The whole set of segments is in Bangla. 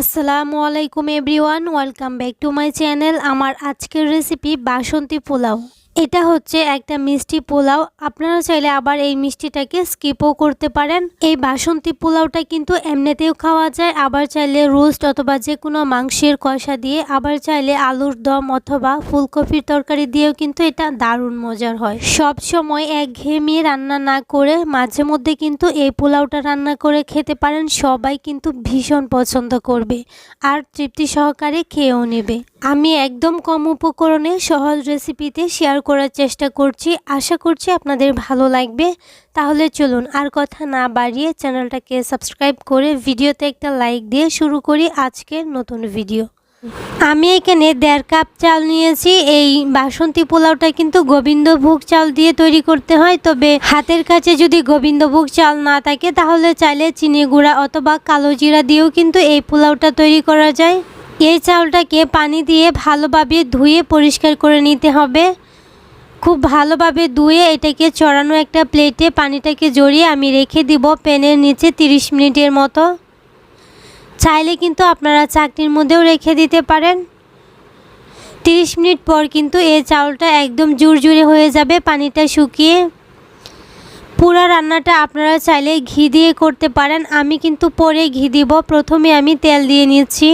আসসালামু আলাইকুম everyone welcome back to my channel. আমার আজকের রেসিপি বাসন্তী পোলাও। এটা হচ্ছে একটা মিষ্টি পোলাও। আপনারা চাইলে আবার এই মিষ্টিটাকে স্কিপও করতে পারেন। এই বাসন্তী পোলাওটা কিন্তু এমনিতেও খাওয়া যায়। আবার চাইলে রোস্ট অথবা যে কোনো মাংসের কষা দিয়ে আবার চাইলে আলুর দম অথবা ফুলকপির তরকারি দিয়েও কিন্তু এটা দারুণ মজার হয়। সব সময় একঘেয়েমি রান্না না করে মাঝে মধ্যে কিন্তু এই পোলাওটা রান্না করে খেতে পারেন। সবাই কিন্তু ভীষণ পছন্দ করবে। আর তৃপ্তি সহকারে খেয়েও নেবে। আমি একদম কম উপকরণে সহজ রেসিপিতে শেয়ার করার চেষ্টা করছি। আশা করছি আপনাদের ভালো লাগবে। তাহলে চলুন আর কথা না বাড়িয়ে চ্যানেলটাকে সাবস্ক্রাইব করে ভিডিওতে একটা লাইক দিয়ে শুরু করি আজকের নতুন ভিডিও আমি এখানে দেড় কাপ চাল নিয়েছি। এই বাসন্তী পোলাওটা কিন্তু গোবিন্দভোগ চাল দিয়ে তৈরি করতে হয়। তবে হাতের কাছে যদি গোবিন্দভোগ চাল না থাকে, তাহলে চাইলে চিনি গুঁড়া অথবা কালো জিরা দিয়েও কিন্তু এই পোলাওটা তৈরি করা যায়। এই চাউলটাকে পানি দিয়ে ভালোভাবে ধুয়ে পরিষ্কার করে নিতে হবে। খুব ভালোভাবে ধুয়ে এটাকে চড়ানো একটা প্লেটে পানিটাকে জড়িয়ে আমি রেখে দিব প্যানের নিচে 30 মিনিটের মতো। চাইলে কিন্তু আপনারা চাকরির মধ্যেও রেখে দিতে পারেন। 30 মিনিট পর কিন্তু এই চাউলটা একদম জুরজুরে হয়ে যাবে পানিটা শুকিয়ে। পুরো রান্নাটা আপনারা চাইলে ঘি দিয়ে করতে পারেন। আমি কিন্তু পরে ঘি দিব। প্রথমে আমি তেল দিয়ে নিচ্ছি।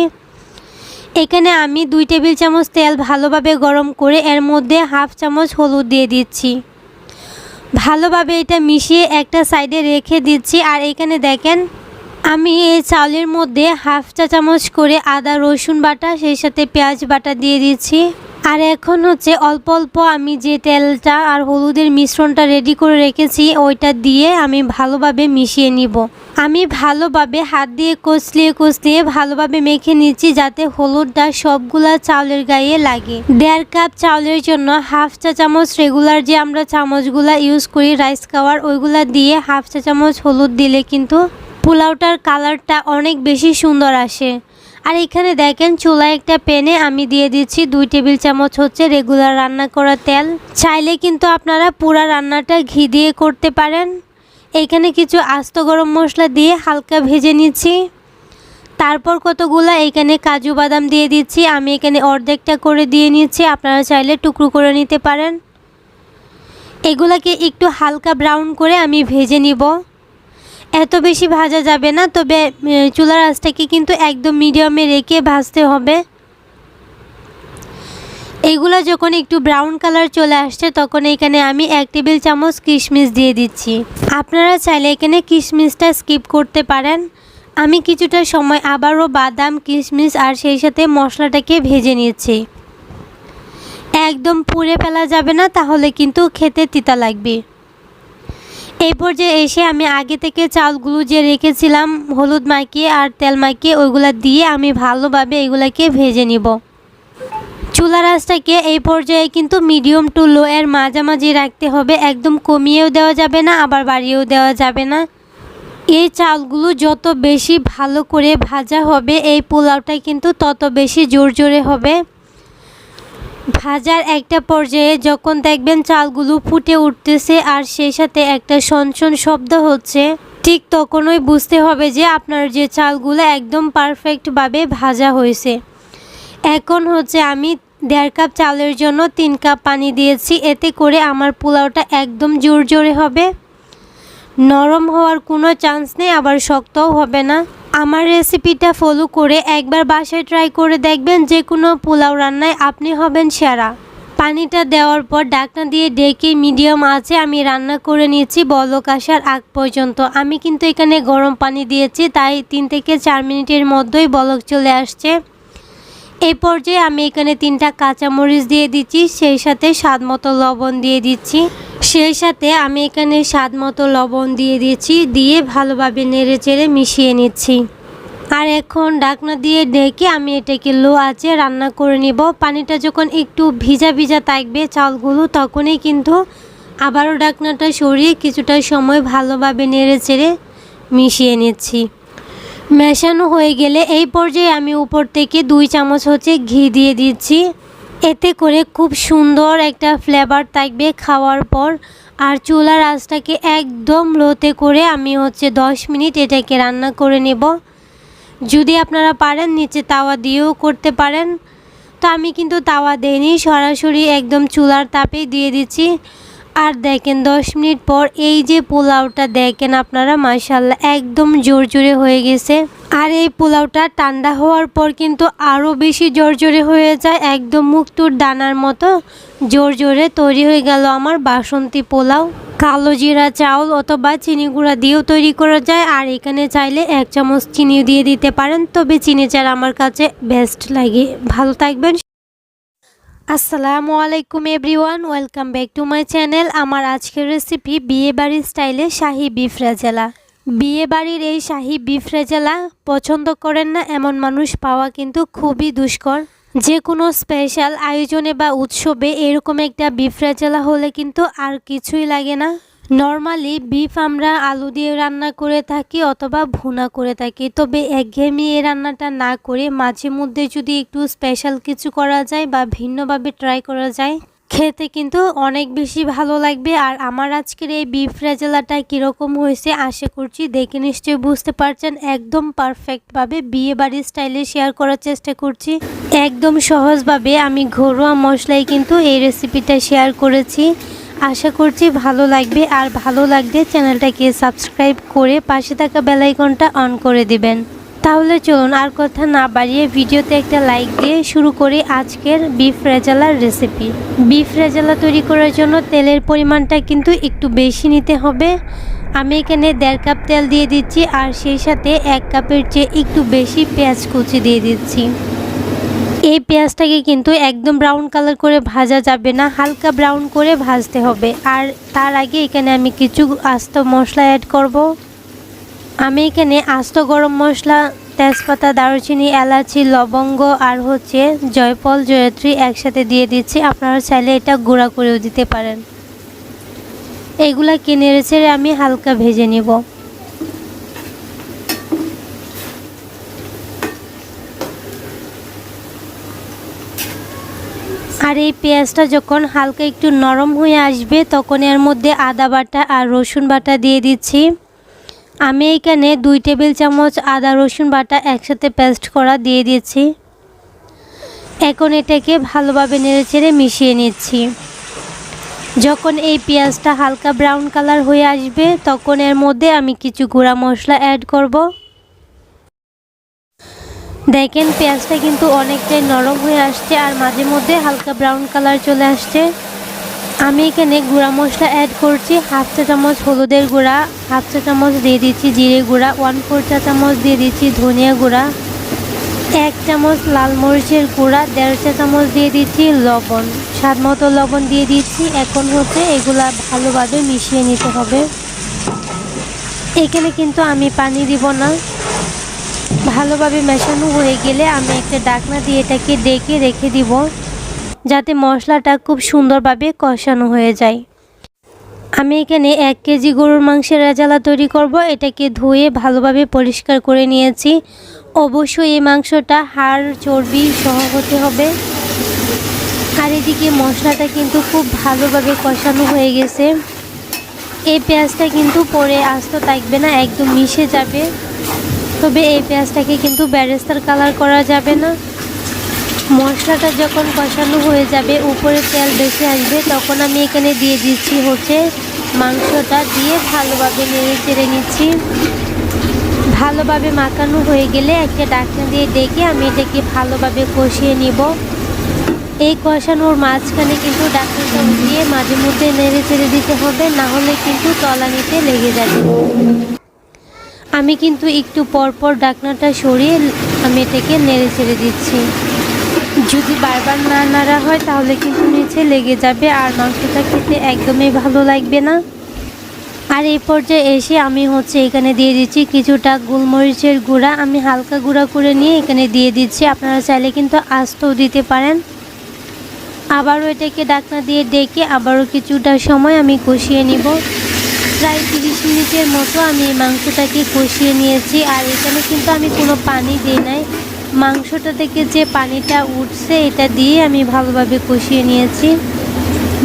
এখানে আমি দুই টেবিল চামচ তেল ভালোভাবে গরম করে এর মধ্যে হাফ চামচ হলুদ দিয়ে দিচ্ছি। ভালোভাবে এটা মিশিয়ে একটা সাইডে রেখে দিচ্ছি। আর এখানে দেখেন, আমি এই চাউলের মধ্যে হাফ চা চামচ করে আদা রসুন বাটা, সেই সাথে পেঁয়াজ বাটা দিয়ে দিচ্ছি। আর এখন হচ্ছে অল্প অল্প আমি যে তেলটা আর হলুদের মিশ্রণটা রেডি করে রেখেছি, ওইটা দিয়ে আমি ভালোভাবে মিশিয়ে নিব। আমি ভালোভাবে হাত দিয়ে কষলিয়ে কষলিয়ে ভালোভাবে মেখে নিচ্ছি যাতে হলুদটা সবগুলা চাউলের গায়ে লাগে। দেড় কাপ চাউলের জন্য হাফ চা চামচ রেগুলার যে আমরা চামচগুলা ইউজ করি রাইস খাওয়ার, ওইগুলা দিয়ে হাফ চা চামচ হলুদ দিলে কিন্তু পোলাওটার কালারটা অনেক বেশি সুন্দর আসে। আর এখানে দেখেন চুলায় একটা প্যানে আমি দিয়ে দিচ্ছি দুই টেবিল চামচ হচ্ছে রেগুলার রান্না করা তেল। চাইলে কিন্তু আপনারা পুরা রান্নাটা ঘি দিয়ে করতে পারেন। এখানে কিছু আস্ত গরম মশলা দিয়ে হালকা ভেজে নিচ্ছি। তারপর কতগুলা এখানে কাজু বাদাম দিয়ে দিচ্ছি। আমি এখানে অর্ধেকটা করে দিয়ে নিচ্ছি। আপনারা চাইলে টুকরো করে নিতে পারেন। এগুলাকে একটু হালকা ব্রাউন করে আমি ভেজে নিব। এত বেশি ভাজা যাবে না, তবে চুলার আঁচটাকে কিন্তু একদম মিডিয়ামে রেখে ভাজতে হবে। এগুলো যখন একটু ব্রাউন কালার চলে আসছে, তখন এখানে আমি এক টেবিল চামচ কিশমিশ দিয়ে দিচ্ছি। আপনারা চাইলে এখানে কিশমিশটা স্কিপ করতে পারেন। আমি কিছুটা সময় আবারও বাদাম, কিশমিশ আর সেই সাথে মশলাটাকে ভেজে নিচ্ছি। একদম পুড়ে ফেলা যাবে না, তাহলে কিন্তু খেতে তিতা লাগবে। এই পর্যায়ে এসে আমি আগে থেকে চালগুলো যে রেখেছিলাম, হলুদ মাখিয়ে আর তেল মাখিয়ে ওইগুলা দিয়ে আমি ভালোভাবে এগুলাকে ভেজে নিব। চুলা আঁচটাকে এই পর্যায়ে কিন্তু মিডিয়াম টু লো এর মাঝামাঝি রাখতে হবে। একদম কমিয়েও দেওয়া যাবে না, আবার বাড়িয়েও দেওয়া যাবে না। এই চালগুলো যত বেশি ভালো করে ভাজা হবে, এই পোলাওটা কিন্তু তত বেশি জোর জোরে হবে। ভাজার একটা পর্যায়ে যখন দেখবেন চালগুলো ফুটে উঠতেছে আর সেই সাথে একটা সনসন শব্দ হচ্ছে, ঠিক তখনই বুঝতে হবে যে আপনার যে চালগুলো একদম পারফেক্টভাবে ভাজা হয়েছে। এখন হচ্ছে আমি দেড় কাপ চালের জন্য তিন কাপ পানি দিয়েছি, এতে করে আমার পোলাওটা একদম জোর জোরে হবে। নরম হওয়ার কোনো চান্স নেই, আবার শক্তও হবে না। আমার রেসিপিটা ফলো করে একবার বাসায় ট্রাই করে দেখবেন যে কোনো পোলাও রান্নায় আপনি হবেন সেরা। পানিটা দেওয়ার পর ডাকনা দিয়ে ডেকে মিডিয়াম আছে, আমি রান্না করে নিয়েছি, বলক আসার আগ পর্যন্ত। আমি কিন্তু এখানে গরম পানি দিয়েছি, তাই তিন থেকে চার মিনিটের মধ্যেই বলক চলে আসছে। এই পর্যায়ে আমি এখানে তিনটা কাঁচামরিচ দিয়ে দিচ্ছি, সেই সাথে স্বাদ মতো লবণ দিয়ে দিচ্ছি। সেই সাথে আমি এখানে স্বাদ মতো লবণ দিয়ে দিচ্ছি, দিয়ে ভালোভাবে নেড়ে চেড়ে মিশিয়ে নিচ্ছি। আর এখন ডাকনা দিয়ে ডেকে আমি এটাকে লো আছে রান্না করে নিব। পানিটা যখন একটু ভিজা ভিজা থাকবে চালগুলো, তখনই কিন্তু আবারও ডাকনাটা সরিয়ে কিছুটা সময় ভালোভাবে নেড়ে চেড়ে মিশিয়ে নিচ্ছি। মেশানো হয়ে গেলে এই পর্যায়ে আমি উপর থেকে দুই চামচ হচ্ছে ঘি দিয়ে দিচ্ছি। এতে করে খুব সুন্দর একটা ফ্লেভার থাকবে খাওয়ার পর। আর চুলার আঁচটাকে একদম লোতে করে আমি হচ্ছে দশ মিনিট এটাকে রান্না করে নেব। যদি আপনারা পারেন নিচে তাওয়া দিয়েও করতে পারেন। তো আমি কিন্তু তাওয়া দেইনি, সরাসরি একদম চুলার তাপেই দিয়ে দিচ্ছি। আর দেখেন, দশ মিনিট পর এই যে পোলাওটা দেখেন আপনারা মাশাল্লাহ একদম জোর জোরে হয়ে গেছে। আর এই পোলাওটা ঠান্ডা হওয়ার পর কিন্তু আরও বেশি জোর জোরে হয়ে যায়, একদম মুক্তুর দানার মতো জোর জোরে তৈরি হয়ে গেল আমার বাসন্তী পোলাও। কালো জিরা চাউল অথবা চিনি গুঁড়া দিয়েও তৈরি করা যায়, আর এখানে চাইলে এক চামচ চিনি দিয়ে দিতে পারেন। তবে চিনি চাল আমার কাছে বেস্ট লাগে। ভালো থাকবেন আসসালামু আলাইকুম everyone, welcome back to my channel. আমার আজকের রেসিপি বিয়ে বাড়ির স্টাইলে শাহি বিফ রেজালা বিয়ে বাড়ির এই শাহি বিফ রেজালা পছন্দ করেন না এমন মানুষ পাওয়া কিন্তু খুবই দুষ্কর। যে কোনো স্পেশাল আয়োজনে বা উৎসবে এরকম একটা বিফ রেজালা হলে কিন্তু আর কিছুই লাগে না। নর্মালি বিফ আমরা আলু দিয়ে রান্না করে থাকি অথবা ভুনা করে থাকি। তবে একঘেয়েমি এই রান্নাটা না করে মাঝে মধ্যে যদি একটু স্পেশাল কিছু করা যায় বা ভিন্নভাবে ট্রাই করা যায়, খেতে কিন্তু অনেক বেশি ভালো লাগবে। আর আমার আজকের এই বিফ রেজালাটা কীরকম হয়েছে আশা করছি দেখে নিশ্চয়ই বুঝতে পারছেন। একদম পারফেক্টভাবে বিয়ে বাড়ির স্টাইলে শেয়ার করার চেষ্টা করছি। একদম সহজভাবে আমি ঘরোয়া মশলায় কিন্তু এই রেসিপিটা শেয়ার করেছি। আশা করছি ভালো লাগবে, আর ভালো লাগলে চ্যানেলটাকে সাবস্ক্রাইব করে পাশে থাকা বেলাইকনটা অন করে দিবেন। তাহলে চলুন, আর কথা না বাড়িয়ে ভিডিওতে একটা লাইক দিয়ে শুরু করি আজকের বিফ রেজালার রেসিপি বিফ রেজালা তৈরি করার জন্য তেলের পরিমাণটা কিন্তু একটু বেশি নিতে হবে। আমি এখানে দেড় কাপ তেল দিয়ে দিচ্ছি, আর সেই সাথে এক কাপের চেয়ে একটু বেশি পেঁয়াজ কুচি দিয়ে দিচ্ছি। এই পেঁয়াজটাকে কিন্তু একদম ব্রাউন কালার করে ভাজা যাবে না, হালকা ব্রাউন করে ভাজতে হবে। আর তার আগে এখানে আমি কিছু আস্ত মশলা অ্যাড করব। আমি এখানে আস্ত গরম মশলা, তেজপাতা, দারুচিনি, এলাচি, লবঙ্গ আর হচ্ছে জয়ফল, জয়ত্রী একসাথে দিয়ে দিচ্ছি। আপনারা চাইলে এটা গুঁড়া করেও দিতে পারেন। এগুলা কিনে ছেড়ে আমি হালকা ভেজে নিব। আর এই পেঁয়াজটা যখন হালকা একটু নরম হয়ে আসবে, তখন এর মধ্যে আদা বাটা আর রসুন বাটা দিয়ে দিচ্ছি। আমি এখানে দুই টেবিল চামচ আদা রসুন বাটা একসাথে পেস্ট করা দিয়ে দিচ্ছি। এখন এটাকে ভালোভাবে নেড়ে নেড়েচেড়ে মিশিয়ে নিচ্ছি। যখন এই পেঁয়াজটা হালকা ব্রাউন কালার হয়ে আসবে, তখন এর মধ্যে আমি কিছু গুঁড়া মশলা অ্যাড করব। দেখেন, পেঁয়াজটা কিন্তু অনেকটাই নরম হয়ে আসছে আর মাঝে মধ্যে হালকা ব্রাউন কালার চলে আসছে। আমি এখানে গুঁড়া মশলা অ্যাড করছি, হাফ চা চামচ হলুদের গুঁড়া, হাফ চা চামচ দিয়ে দিচ্ছি জিরে গুঁড়া ওয়ান ফোর চা চামচ দিয়ে দিচ্ছি ধনিয়া গুঁড়া, এক চামচ লাল মরিচের গুঁড়া, দেড় চা চামচ দিয়ে দিচ্ছি লবণ। স্বাদ মতো লবণ দিয়ে দিচ্ছি। এখন হচ্ছে এগুলা ভালোভাবে মিশিয়ে নিতে হবে। এখানে কিন্তু আমি পানি দিব না। ভালোভাবে মেশানো হয়ে গেলে আমি একটা ডাকনা দিয়ে এটাকে ডেকে রেখে দিব, যাতে মশলাটা খুব সুন্দরভাবে কষানো হয়ে যায়। আমি এখানে এক কেজি গরুর মাংসের রেজালা তৈরি করব, এটাকে ধুয়ে ভালোভাবে পরিষ্কার করে নিয়েছি। অবশ্যই এই মাংসটা হাড়, চর্বি সহ হতে হবে। আর এদিকে মশলাটা কিন্তু খুব ভালোভাবে কষানো হয়ে গেছে। এই পেঁয়াজটা কিন্তু পরে আস্ত থাকবে না, একদম মিশে যাবে। তবে এই পেঁয়াজটাকে কিন্তু ব্যারেস্তার কালার করা যাবে না। মশলাটা যখন কষানো হয়ে যাবে, উপরে তেল বেশি আসবে, তখন আমি এখানে দিয়ে দিচ্ছি হচ্ছে মাংসটা দিয়ে ভালোভাবে নেড়ে চেড়ে নিচ্ছি। ভালোভাবে মাখানো হয়ে গেলে একটা ডাকনা দিয়ে ডেকে আমি এটাকে ভালোভাবে কষিয়ে নিব। এই কষানোর মাঝখানে কিন্তু ডাকনাটা উঠিয়ে মাঝে মধ্যে নেড়ে চেড়ে দিতে হবে, না হলে কিন্তু তলানিতে লেগে যাবে। আমি কিন্তু একটু পরপর ডাকনাটা সরিয়ে আমি এটাকে নেড়ে ছেড়ে দিচ্ছি। যদি বারবার না নাড়া হয়, তাহলে কিন্তু নিচে লেগে যাবে আর মাংসটা খেতে একদমই ভালো লাগবে না। আর এই পর্যায়ে এসে আমি হচ্ছে এখানে দিয়ে দিচ্ছি কিছুটা গোলমরিচের গুঁড়া। আমি হালকা গুঁড়া করে নিয়ে এখানে দিয়ে দিচ্ছি। আপনারা চাইলে কিন্তু আস্তও দিতে পারেন। আবারও এটাকে ডাকনা দিয়ে ডেকে আবারও কিছুটা সময় আমি কষিয়ে নিব। প্রায় তিরিশ মিনিটের মতো আমি এই মাংসটাকে কষিয়ে নিয়েছি। আর এখানে কিন্তু আমি কোনো পানি দিই নাই। মাংসটা থেকে যে পানিটা উঠছে, এটা দিয়ে আমি ভালোভাবে কষিয়ে নিয়েছি।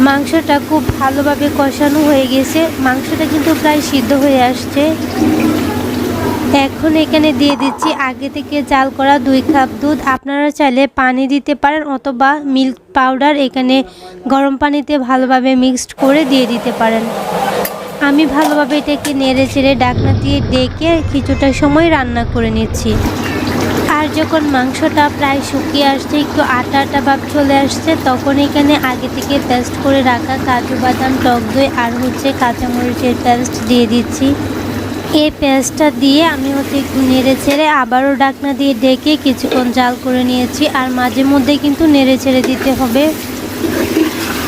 মাংসটা খুব ভালোভাবে কষানো হয়ে গেছে। মাংসটা কিন্তু প্রায় সিদ্ধ হয়ে আসছে। এখন এখানে দিয়ে দিচ্ছি আগে থেকে জাল করা দুই কাপ দুধ। আপনারা চাইলে পানি দিতে পারেন অথবা মিল্ক পাউডার এখানে গরম পানিতে ভালোভাবে মিক্সড করে দিয়ে দিতে পারেন। আমি ভালোভাবে এটাকে নেড়ে চেড়ে ডাকনা দিয়ে ডেকে কিছুটা সময় রান্না করে নিচ্ছি। আর যখন মাংসটা প্রায় শুকিয়ে আসছে, একটু আটা আটা ভাব চলে আসছে, তখন এখানে আগে থেকে পেস্ট করে রাখা কাজু বাদাম, টক দই আর হচ্ছে কাঁচামরিচের পেস্ট দিয়ে দিচ্ছি। এই পেস্টটা দিয়ে আমি হচ্ছে একটু নেড়ে ছেড়ে আবারও ডাকনা দিয়ে ডেকে কিছুক্ষণ জাল করে নিয়েছি। আর মাঝে মধ্যে কিন্তু নেড়ে ছেড়ে দিতে হবে।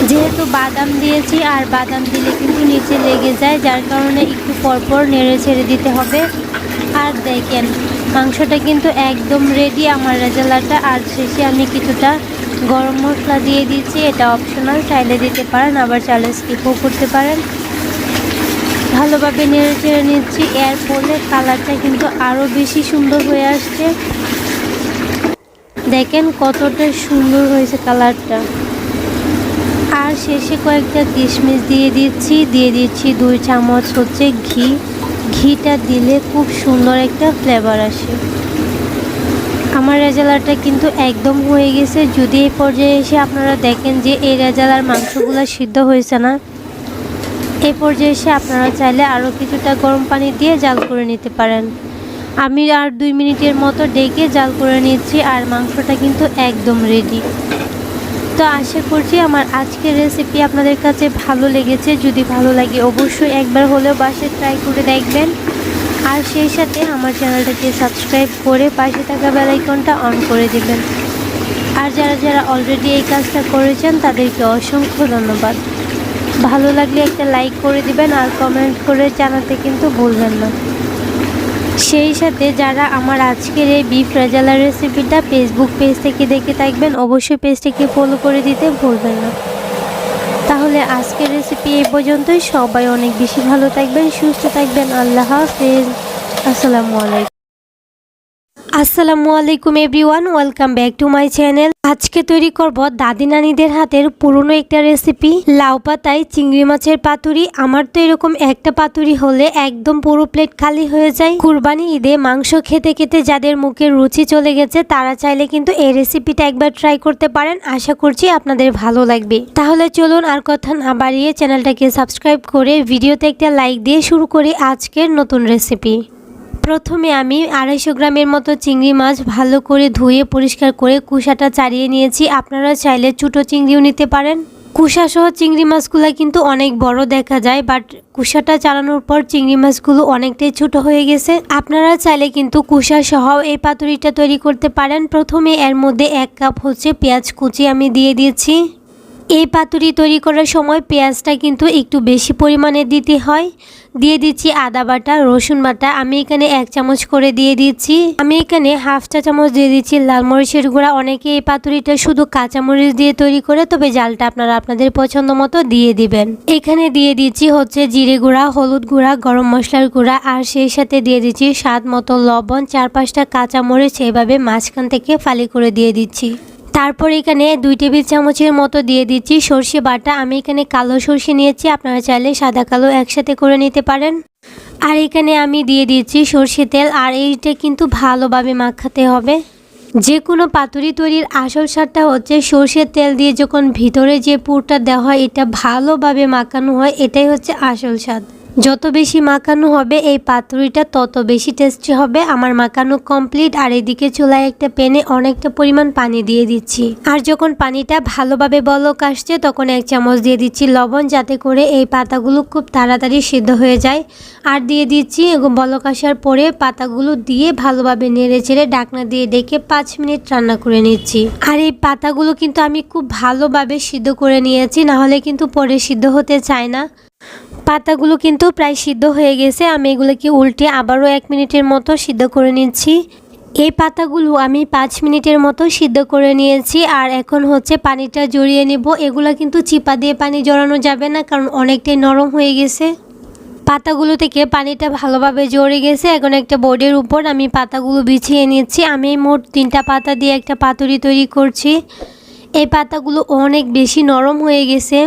যেহেতু বাদাম দিয়েছি, আর বাদাম দিলে কিন্তু নিচে লেগে যায়, যার কারণে একটু পরপর নেড়ে ছেড়ে দিতে হবে। আর দেখেন, মাংসটা কিন্তু একদম রেডি আমার রেজালাটা আর শেষে আমি কিছুটা গরম মশলা দিয়ে দিচ্ছি, এটা অপশনাল চাইলে দিতে পারেন, আবার চাইলে স্কিপও করতে পারেন। ভালোভাবে নেড়ে চেড়ে নিচ্ছি এর ফলে কালারটা কিন্তু আরও বেশি সুন্দর হয়ে আসছে। দেখেন কতটা সুন্দর হয়েছে কালারটা। আর শেষে কয়েকটা কিশমিশ দিয়ে দিচ্ছি। দিয়ে দিচ্ছি দুই চামচ হচ্ছে ঘি। ঘিটা দিলে খুব সুন্দর একটা ফ্লেভার আসে। আমার রেজালাটা কিন্তু একদম হয়ে গেছে। যদি এই পর্যায়ে এসে আপনারা দেখেন যে এই রেজালার মাংসগুলো সিদ্ধ হয়েছে না, এই পর্যায়ে এসে আপনারা চাইলে আরও কিছুটা গরম পানি দিয়ে জাল করে নিতে পারেন। আমি আর দুই মিনিটের মতো ডেকে জাল করে নিচ্ছি আর মাংসটা কিন্তু একদম রেডি তো আশা করছি আমার আজকের রেসিপি আপনাদের কাছে ভালো লেগেছে। যদি ভালো লাগে অবশ্যই একবার হলেও বাসে ট্রাই করে দেখবেন। আর সেই সাথে আমার চ্যানেলটাকে সাবস্ক্রাইব করে পাশে থাকা বেলাইকনটা অন করে দেবেন। আর যারা যারা অলরেডি এই কাজটা করেছেন, তাদেরকে অসংখ্য ধন্যবাদ। ভালো লাগলে একটা লাইক করে দিবেন আর কমেন্ট করে জানাতে কিন্তু ভুলবেন না। সেই সাথে যারা আমার আজকের এই বিফ রেজালার রেসিপিটা ফেসবুক পেজ থেকে দেখে থাকবেন, অবশ্যই পেজটিকে ফলো করে দিতে ভুলবেন না। তাহলে আজকের রেসিপি এই পর্যন্তই। সবাই অনেক বেশি ভালো থাকবেন, সুস্থ থাকবেন। আল্লাহ হাফেজ। আসসালামু আলাইকুম। আসসালামু আলাইকুম everyone, welcome back to my channel. আজকে তৈরি করব দাদি নানিদের হাতের পুরনো একটা রেসিপি, লাউ পাতায় চিংড়ি মাছের পাতুরি। আমার তো এরকম একটা পাতুরি হলে একদম পুরো প্লেট খালি হয়ে যায়। কুরবানি ঈদে মাংস খেতে খেতে যাদের মুখে রুচি চলে গেছে, তারা চাইলে কিন্তু এই রেসিপিটা একবার ট্রাই করতে পারেন। আশা করছি আপনাদের ভালো লাগবে। তাহলে চলুন আর কথা না বাড়িয়ে চ্যানেলটাকে সাবস্ক্রাইব করে ভিডিওতে একটা লাইক দিয়ে শুরু করি আজকের নতুন রেসিপি। প্রথমে আমি আড়াইশো গ্রামের মতো চিংড়ি মাছ ভালো করে ধুয়ে পরিষ্কার করে কুসাটা চাড়িয়ে নিয়েছি। আপনারা চাইলে ছোটো চিংড়িও নিতে পারেন। কুসা সহ চিংড়ি মাছগুলো কিন্তু অনেক বড় দেখা যায় বাট কুসাটা চালানোর পর চিংড়ি মাছগুলো অনেকটাই ছোট হয়ে গেছে। আপনারা চাইলে কিন্তু কুসা সহ এই পাতুরিটা তৈরি করতে পারেন। প্রথমে এর মধ্যে এক কাপ হচ্ছে পেঁয়াজ কুচি আমি দিয়ে দিয়েছি। এই পাতুরি তৈরি করার সময় পেঁয়াজটা কিন্তু একটু বেশি পরিমাণে দিতে হয়। দিয়ে দিচ্ছি আদা বাটা, রসুন বাটা। আমি এখানে এক চামচ করে দিয়ে দিচ্ছি। আমি এখানে হাফ চা চামচ দিয়ে দিচ্ছি লাল মরিচের গুঁড়া। অনেকে এই পাতুরিটা শুধু কাঁচামরিচ দিয়ে তৈরি করে, তবে জালটা আপনারা আপনাদের পছন্দ মতো দিয়ে দিবেন। এখানে দিয়ে দিচ্ছি হচ্ছে জিরে গুঁড়া, হলুদ গুঁড়া, গরম মশলার গুঁড়া। আর সেই সাথে দিয়ে দিচ্ছি স্বাদ মতো লবণ। চার পাঁচটা কাঁচামরিচ এভাবে মাঝখান থেকে ফালি করে দিয়ে দিচ্ছি। তারপর এখানে দুই টেবিল চামচের মতো দিয়ে দিচ্ছি সর্ষে বাটা। আমি এখানে কালো সর্ষে নিয়েছি, আপনারা চাইলে সাদা কালো একসাথে করে নিতে পারেন। আর এখানে আমি দিয়ে দিচ্ছি সর্ষে তেল, আর এইটা কিন্তু ভালোভাবে মাখাতে হবে। যে কোনো পাতুরি তৈরির আসল স্বাদটা হচ্ছে সর্ষের তেল দিয়ে যখন ভিতরে যে পুরটা দেওয়া হয়, এটা ভালোভাবে মাখানো হয়, এটাই হচ্ছে আসল স্বাদ। যত বেশি মাখানো হবে এই পাতুরিটা, তত বেশি টেস্টি হবে। আমার মাখানো কমপ্লিট আর এদিকে চুলায় একটা প্যানে অনেকটা পরিমাণ পানি দিয়ে দিচ্ছি। আর যখন পানিটা ভালোভাবে বলক আসছে, তখন এক চামচ দিয়ে দিচ্ছি লবণ, যাতে করে এই পাতাগুলো খুব তাড়াতাড়ি সিদ্ধ হয়ে যায়। আর দিয়ে দিচ্ছি বলক আসার পরে পাতাগুলো দিয়ে ভালোভাবে নেড়ে চেড়ে ডাকনা দিয়ে ডেকে পাঁচ মিনিট রান্না করে নিচ্ছি। আর এই পাতাগুলো কিন্তু আমি খুব ভালোভাবে সিদ্ধ করে নিয়েছি নাহলে কিন্তু পরে সিদ্ধ হতে চায় না। পাতাগুলো কিন্তু প্রায় সিদ্ধ হয়ে গেছে। আমি এগুলোকে উল্টে আবারও এক মিনিটের মতো সিদ্ধ করে নিচ্ছি। এই পাতাগুলো আমি পাঁচ মিনিটের মতো সিদ্ধ করে নিয়েছি আর এখন হচ্ছে পানিটা জড়িয়ে নেব। এগুলো কিন্তু চিপা দিয়ে পানি জড়ানো যাবে না কারণ অনেকটাই নরম হয়ে গেছে। পাতাগুলো থেকে পানিটা ভালোভাবে জড়ে গেছে। এখন একটা বোর্ডের উপর আমি পাতাগুলো বিছিয়ে নিচ্ছি। আমি মোট তিনটা পাতা দিয়ে একটা পাতুরি তৈরি করছি। এই পাতাগুলো অনেক বেশি নরম হয়ে গেছে।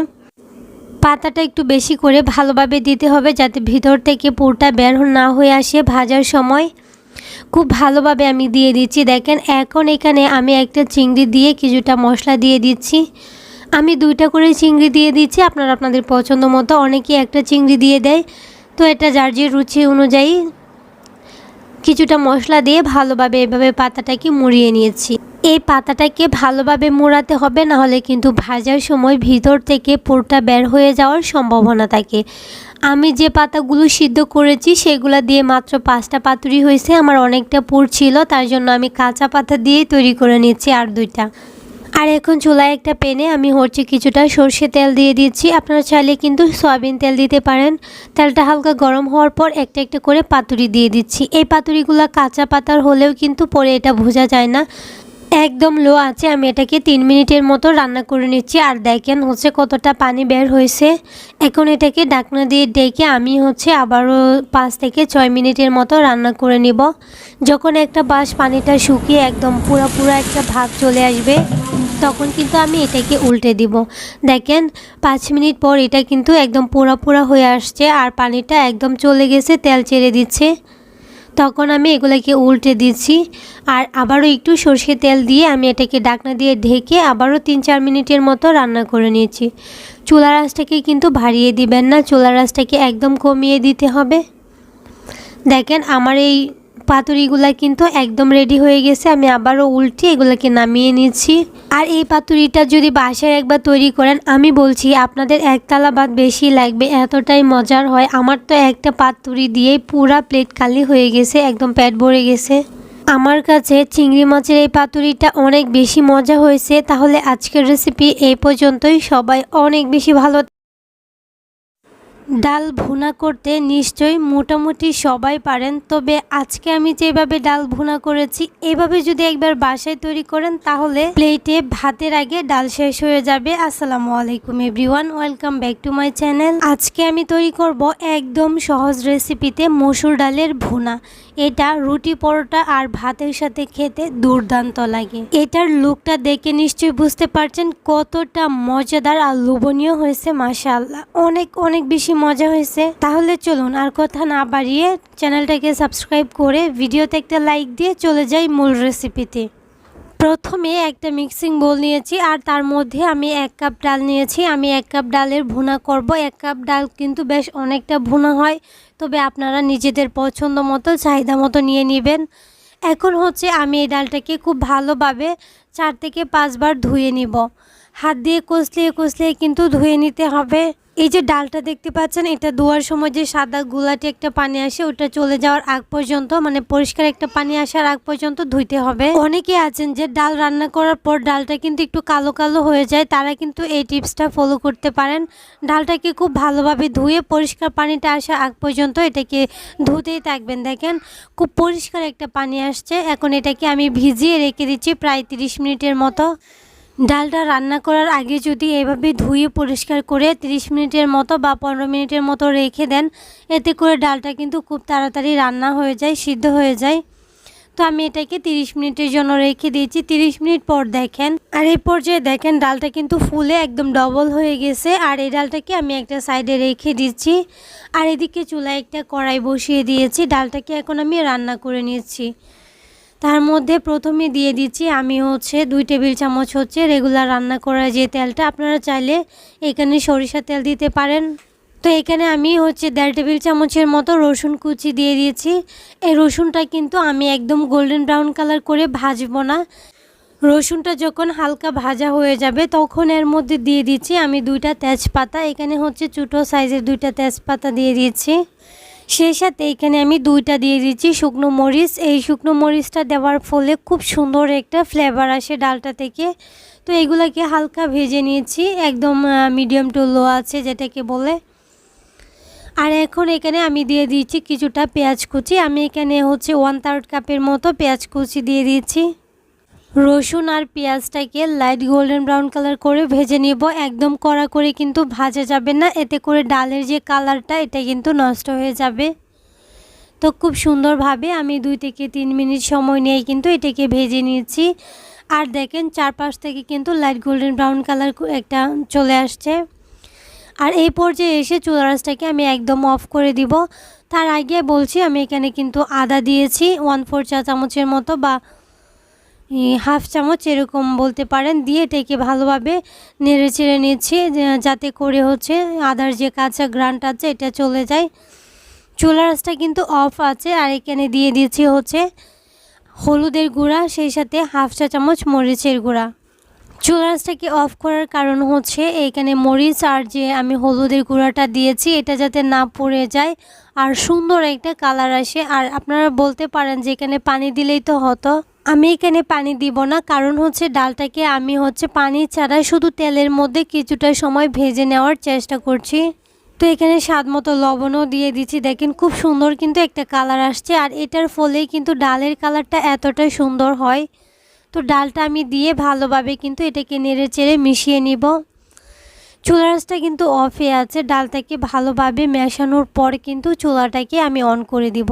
পাতাটা একটু বেশি করে ভালোভাবে দিতে হবে যাতে ভিতর থেকে পুরটা বের না হয়ে আসে ভাজার সময়। খুব ভালোভাবে আমি দিয়ে দিচ্ছি। দেখেন, এখন এখানে আমি একটা চিংড়ি দিয়ে কিছুটা মশলা দিয়ে দিচ্ছি। আমি দুইটা করে চিংড়ি দিয়ে দিচ্ছি। আপনারা আপনাদের পছন্দ মতো অনেকেই একটা চিংড়ি দিয়ে দেয়। তো এটা যার যে রুচি অনুযায়ী কিছুটা মশলা দিয়ে ভালোভাবে এভাবে পাতাটাকে মুড়িয়ে নিয়েছি। এই পাতাটাকে ভালোভাবে মোড়াতে হবে না হলে কিন্তু ভাজার সময় ভিতর থেকে পুরটা বের হয়ে যাওয়ার সম্ভাবনা থাকে। আমি যে পাতাগুলো সিদ্ধ করেছি, সেগুলো দিয়ে মাত্র পাঁচটা পাতুরি হয়েছে, আমার অনেকটা পুর ছিল, তার জন্য আমি কাঁচা পাতা দিয়েই তৈরি করে নিচ্ছি আর দুইটা। আর এখন চুলায় একটা প্যানে আমি হচ্ছে কিছুটা সর্ষে তেল দিয়ে দিচ্ছি, আপনারা চাইলে কিন্তু সয়াবিন তেল দিতে পারেন। তেলটা হালকা গরম হওয়ার পর একটা একটা করে পাতুরি দিয়ে দিচ্ছি। এই পাতুরিগুলো কাঁচা পাতার হলেও কিন্তু পরে এটা বোঝা যায় না। একদম লো আছে, আমি এটাকে তিন মিনিটের মতো রান্না করে নিচ্ছি। আর দেখেন হচ্ছে কতটা পানি বের হয়েছে। এখন এটাকে ডাকনা দিয়ে ডেকে আমি হচ্ছে আবারও পাঁচ থেকে ছয় মিনিটের মতো রান্না করে নিব। যখন একটা বাঁশ পানিটা শুকিয়ে একদম পুরো পুরো একটা ভাব চলে আসবে, তখন কিন্তু আমি এটাকে উল্টে দিব। দেখেন, পাঁচ মিনিট পর এটা কিন্তু একদম পোড়া পোড়া হয়ে আসছে, আর পানিটা একদম চলে গেছে, তেল ছেড়ে দিচ্ছে। তখন আমি এগুলোকে উল্টে দিচ্ছি আর আবারও একটু সর্ষে তেল দিয়ে আমি এটাকে ডাকনা দিয়ে ঢেকে আবারও তিন চার মিনিটের মতো রান্না করে নিয়েছি। চুলা রাসটাকে কিন্তু ভারিয়ে দিবেন না চুলা রাসটাকে একদম কমিয়ে দিতে হবে। দেখেন আমার এই পাতুরিগুলা কিন্তু একদম রেডি হয়ে গেছে, আমি আবারও উল্টে এগুলোকে নামিয়ে নিচ্ছি। আর এই পাতুরিটা যদি বাসায় একবার তৈরি করেন, আমি বলছি আপনাদের একতলা ভাত বেশি লাগবে, এতটাই মজার হয়। আমার তো একটা পাতুরি দিয়েই পুরা প্লেট খালি হয়ে গেছে, একদম পেট ভরে গেছে। আমার কাছে চিংড়ি মাছের এই পাতুরিটা অনেক বেশি মজা হয়েছে, তাহলে আজকের রেসিপি এই পর্যন্তই। সবাই অনেক বেশি ভালো ডাল ভুনা করতে নিশ্চয়ই মোটামুটি সবাই পারেন, তবে আজকে আমি যেভাবে ডাল ভুনা করেছি, এভাবে যদি একবার বাসায় তৈরি করেন, তাহলে প্লেটে ভাতের আগে ডাল শেষ হয়ে যাবে। আসসালামু আলাইকুম everyone welcome back to my channel আজকে আমি তৈরি করব একদম সহজ রেসিপিতে মসুর ডালের ভুনা। এটা রুটি পরোটা আর ভাতের সাথে খেতে দুর্দান্ত লাগে। এটার লুকটা দেখে নিশ্চয়ই বুঝতে পারছেন কতটা মজাদার আর লোভনীয় হয়েছে, মাশাআল্লাহ। অনেক অনেক বেশি মজা হয়েছে। তাহলে চলুন আর কথা না বাড়িয়ে চ্যানেলটাকে সাবস্ক্রাইব করে ভিডিওতে একটা লাইক দিয়ে চলে যাই মূল রেসিপিতে। প্রথমে একটা মিক্সিং বোল নিয়েছি আর তার মধ্যে আমি এক কাপ ডাল নিয়েছি। আমি এক কাপ ডালের ভুনা করব। এক কাপ ডাল কিন্তু বেশ অনেকটা ভুনা হয়। তবে আপনারা নিজেদের পছন্দ মতো, চাহিদা মতো নিয়ে নেবেন। এখন হচ্ছে আমি এই ডালটাকে খুব ভালোভাবে চার থেকে পাঁচবার ধুয়ে নিব। হাত দিয়ে কষলিয়ে কষলিয়ে কিন্তু ধুয়ে নিতে হবে। এই যে ডালটা দেখতে পাচ্ছেন, এটা ধোয়ার সময় যে সাদা গুলাটি একটা পানি আসে, ওটা চলে যাওয়ার আগ পর্যন্ত মানে পরিষ্কার একটা পানি আসার আগ পর্যন্ত ধুইতে হবে। অনেকে আছেন যে ডাল রান্না করার পর ডালটা কিন্তু একটু কালো কালো হয়ে যায়, তারা কিন্তু এই টিপসটা ফলো করতে পারেন। ডালটাকে খুব ভালোভাবে ধুয়ে পরিষ্কার পানিটা আসার আগ পর্যন্ত এটাকে ধুতেই থাকবেন। দেখেন, খুব পরিষ্কার একটা পানি আসছে। এখন এটাকে আমি ভিজিয়ে রেখে দিচ্ছি প্রায় তিরিশ মিনিটের মতো। ডালটা রান্না করার আগে যদি এভাবে ধুয়ে পরিষ্কার করে 30 মিনিটের মতো বা পনেরো মিনিটের মতো রেখে দেন, এতে করে ডালটা কিন্তু খুব তাড়াতাড়ি রান্না হয়ে যায়, সিদ্ধ হয়ে যায়। তো আমি এটাকে 30 মিনিটের জন্য রেখে দিয়েছি। 30 মিনিট পর দেখেন, আর এই পর্যায়ে দেখেন ডালটা কিন্তু ফুলে একদম ডবল হয়ে গেছে। আর এই ডালটাকে আমি একটা সাইডে রেখে দিচ্ছি। আর এদিকে চুলায় একটা কড়াই বসিয়ে দিয়েছি। ডালটাকে এখন আমি রান্না করে নিয়েছি তার মধ্যে প্রথমে দিয়ে দিচ্ছি আমি হচ্ছে দুই টেবিল চামচ হচ্ছে রেগুলার রান্না করা যে তেলটা, আপনারা চাইলে এখানে সরিষা তেল দিতে পারেন। তো এখানে আমি হচ্ছে দেড় টেবিল চামচের মতো রসুন কুচি দিয়ে দিয়েছি। এই রসুনটা কিন্তু আমি একদম গোল্ডেন ব্রাউন কালার করে ভাজবো না। রসুনটা যখন হালকা ভাজা হয়ে যাবে, তখন এর মধ্যে দিয়ে দিচ্ছি আমি দুইটা তেজপাতা। এখানে হচ্ছে ছোটো সাইজের দুইটা তেজপাতা দিয়ে দিয়েছি। সেই সাথে এখানে আমি দুইটা দিয়ে দিচ্ছি শুকনো মরিচ। এই শুকনো মরিচটা দেওয়ার ফলে খুব সুন্দর একটা ফ্লেভার আসে ডালটা থেকে। তো এগুলাকে হালকা ভেজে নিয়েছি, একদম মিডিয়াম টু লো আছে যেটাকে বলে। আর এখন এখানে আমি দিয়ে দিয়েছি কিছুটা পেঁয়াজ কুচি। আমি এখানে হচ্ছে ওয়ান থার্ড কাপের মতো পেঁয়াজ কুচি দিয়ে দিচ্ছি। রসুন আর পেঁয়াজটাকে লাইট গোল্ডেন ব্রাউন কালার করে ভেজে নিব। একদম কড়া করে কিন্তু ভাজা যাবে না। এতে করে ডালের যে কালারটা এটা কিন্তু নষ্ট হয়ে যাবে। তো খুব সুন্দরভাবে আমি দুই থেকে তিন মিনিট সময় নিয়ে কিন্তু এটাকে ভেজে নিয়েছি। আর দেখেন, চারপাশ থেকে কিন্তু লাইট গোল্ডেন ব্রাউন কালার একটা চলে আসছে। আর এই পর্যায়ে এসে চুলারাসটাকে আমি একদম অফ করে দিব। তার আগে বলছি, আমি এখানে কিন্তু আদা দিয়েছি ওয়ান ফোর চা চামচের মতো বা হাফ চামচ এরকম বলতে পারেন, দিয়ে এটাকে ভালোভাবে নেড়ে চেড়ে নিচ্ছি যাতে করে হচ্ছে আদার যে কাঁচা গ্রান্ট আছে, এটা চলে যায়। চুলা রাসটা কিন্তু অফ আছে, আর এখানে দিয়ে দিয়েছি হচ্ছে হলুদের গুঁড়া, সেই সাথে হাফ চা চামচ মরিচের গুঁড়া। চুলা রাসটাকে অফ করার কারণ হচ্ছে এইখানে মরিচ আর যে আমি হলুদের গুঁড়াটা দিয়েছি, এটা যাতে না পড়ে যায় আর সুন্দর একটা কালার আসে। আর আপনারা বলতে পারেন যে এখানে পানি দিলেই তো হতো। আমি এখানে পানি দিব না, কারণ হচ্ছে ডালটাকে আমি হচ্ছে পানি ছাড়া শুধু তেলের মধ্যে কিছুটা সময় ভেজে নেওয়ার চেষ্টা করছি। তো এখানে স্বাদ মতো লবণও দিয়ে দিচ্ছি। দেখেন খুব সুন্দর কিন্তু একটা কালার আসছে, আর এটার ফলেই কিন্তু ডালের কালারটা এতটাই সুন্দর হয়। তো ডালটা আমি দিয়ে ভালোভাবে কিন্তু এটাকে নেড়ে চেড়ে মিশিয়ে নিব। চুলারাসটা কিন্তু অফে আছে, ডালটাকে ভালোভাবে মেশানোর পর কিন্তু চুলাটাকে আমি অন করে দিব।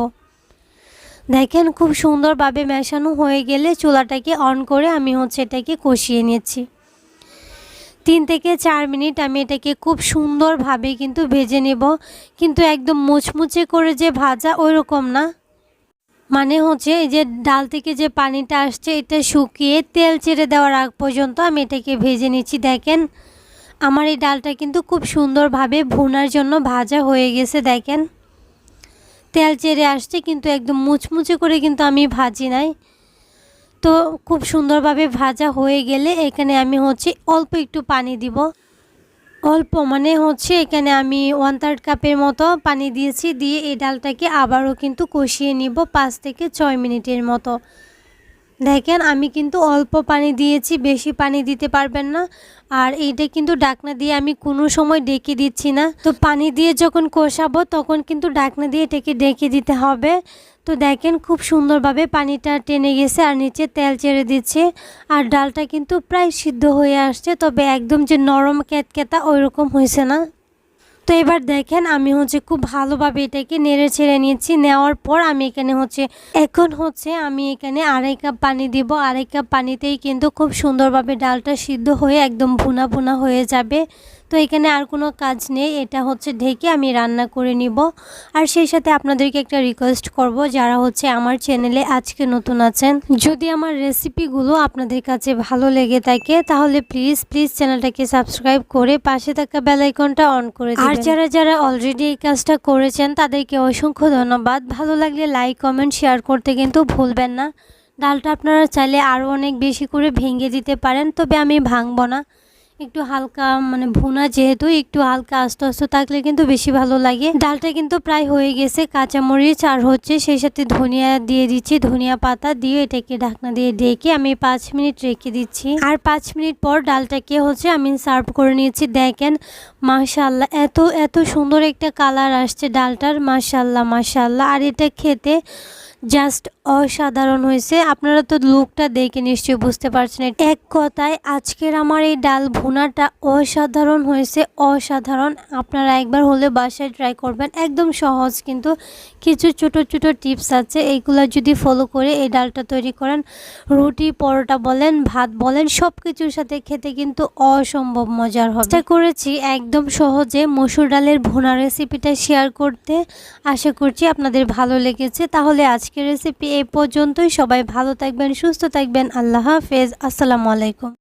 দেখেন, খুব সুন্দরভাবে মেশানো হয়ে গেলে চুলাটাকে অন করে আমি হচ্ছে এটাকে কষিয়ে নিচ্ছি। তিন থেকে চার মিনিট আমি এটাকে খুব সুন্দরভাবে কিন্তু ভেজে নেব। কিন্তু একদম মুচমুচে করে যে ভাজা ওই রকম না। মানে হচ্ছে এই যে ডাল থেকে যে পানিটা আসছে, এটা শুকিয়ে তেল ছেড়ে দেওয়ার আগ পর্যন্ত আমি এটাকে ভেজে নিচ্ছি। দেখেন, আমার এই ডালটা কিন্তু খুব সুন্দরভাবে ভুনার জন্য ভাজা হয়ে গেছে। দেখেন। তেল চেড়ে আসছে, কিন্তু একদম মুচমুচে করে কিন্তু আমি ভাজি নাই। তো খুব সুন্দরভাবে ভাজা হয়ে গেলে এখানে আমি হচ্ছে অল্প একটু পানি দিব। অল্প মানে হচ্ছে এখানে আমি ওয়ান থার্ড কাপের মতো পানি দিয়েছি, দিয়ে এই ডালটাকে আবারও কিন্তু কষিয়ে নিব পাঁচ থেকে ছয় মিনিটের মতো। দেখেন, আমি কিন্তু অল্প পানি দিয়েছি, বেশি পানি দিতে পারবেন না। আর এইটা কিন্তু ডাকনা দিয়ে আমি কোনো সময় ডেকে দিচ্ছি না। তো পানি দিয়ে যখন কষাবো, তখন কিন্তু ডাকনা দিয়ে এটাকে ডেকে দিতে হবে। তো দেখেন, খুব সুন্দরভাবে পানিটা টেনে গেছে আর নিচে তেল চেড়ে দিচ্ছে। আর ডালটা কিন্তু প্রায় সিদ্ধ হয়ে আসছে, তবে একদম যে নরম ক্যাতক্যাতা ওই রকম হয়েছে না। তো এবার দেখেন আমি হচ্ছে খুব ভালোভাবে এটাকে নেড়ে ছেড়ে নিয়েছি। নেওয়ার পর আমি এখানে হচ্ছে এখন হচ্ছে আমি এখানে আড়াই কাপ পানি দিব। আড়াই কাপ পানিতেই কিন্তু খুব সুন্দরভাবে ডালটা সিদ্ধ হয়ে একদম ভুনা ভুনা হয়ে যাবে। তো এখানে আর কোনো কাজ নেই এটা হচ্ছে ঢেকে আমি রান্না করে নিব। আর সেই সাথে আপনাদেরকে একটা রিকোয়েস্ট করব যারা হচ্ছে আমার চ্যানেলে আজকে নতুন আছেন যদি আমার রেসিপিগুলো আপনাদের কাছে ভালো লেগে থাকে তাহলে প্লিজ প্লিজ চ্যানেলটাকে সাবস্ক্রাইব করে পাশে থাকা বেলাইকনটা অন করে আর যারা যারা অলরেডি এই কাজটা করেছেন, তাদেরকে অসংখ্য ধন্যবাদ। ভালো লাগলে লাইক কমেন্ট শেয়ার করতে কিন্তু ভুলবেন না। ডালটা আপনারা চাইলে আরও অনেক বেশি করে ভেঙে দিতে পারেন, তবে আমি ভাঙবো না। একটু হালকা মানে ভুনা যেহেতু একটু হালকা আস্তে আস্তে থাকলে কিন্তু বেশি ভালো লাগে। ডালটা কিন্তু প্রায় হয়ে গেছে, কাঁচামরিচ আর হচ্ছে সেই সাথে ধনিয়া দিয়ে দিচ্ছি, ধনিয়া পাতা দিয়ে এটাকে ঢাকনা দিয়ে ডেকে আমি পাঁচ মিনিট রেখে দিচ্ছি। আর পাঁচ মিনিট পর ডালটাকে হচ্ছে আমি সার্ভ করে নিয়েছি। দেখেন মাশাল্লাহ এত এত সুন্দর একটা কালার আসছে ডালটার মাশাল্লাহ মাশাল্লাহ আর এটা খেতে জাস্ট অসাধারণ হয়েছে। আপনারা তো লুকটা দেখে নিশ্চয়ই বুঝতে পারছেন। এক কথায় আজকের আমার এই ডাল ভুনাটা অসাধারণ হয়েছে, অসাধারণ। আপনারা একবার হলে বাসায় ট্রাই করবেন। একদম সহজ কিন্তু কিছু ছোট ছোট টিপস আছে। এইগুলো যদি ফলো করে এই ডালটা তৈরি করেন, রুটি, পরোটা বলেন, ভাত বলেন সব কিছুর সাথে খেতে কিন্তু অসম্ভব মজার হবে। চেষ্টা করেছি একদম সহজে মসুর ডালের ভুনা রেসিপিটা শেয়ার করতে আশা করছি আপনাদের ভালো লেগেছে। তাহলে আজকের রেসিপি এই পর্যন্তই। সবাই ভালো থাকবেন সুস্থ থাকবেন। আল্লাহ হাফেজ। আসসালামু আলাইকুম।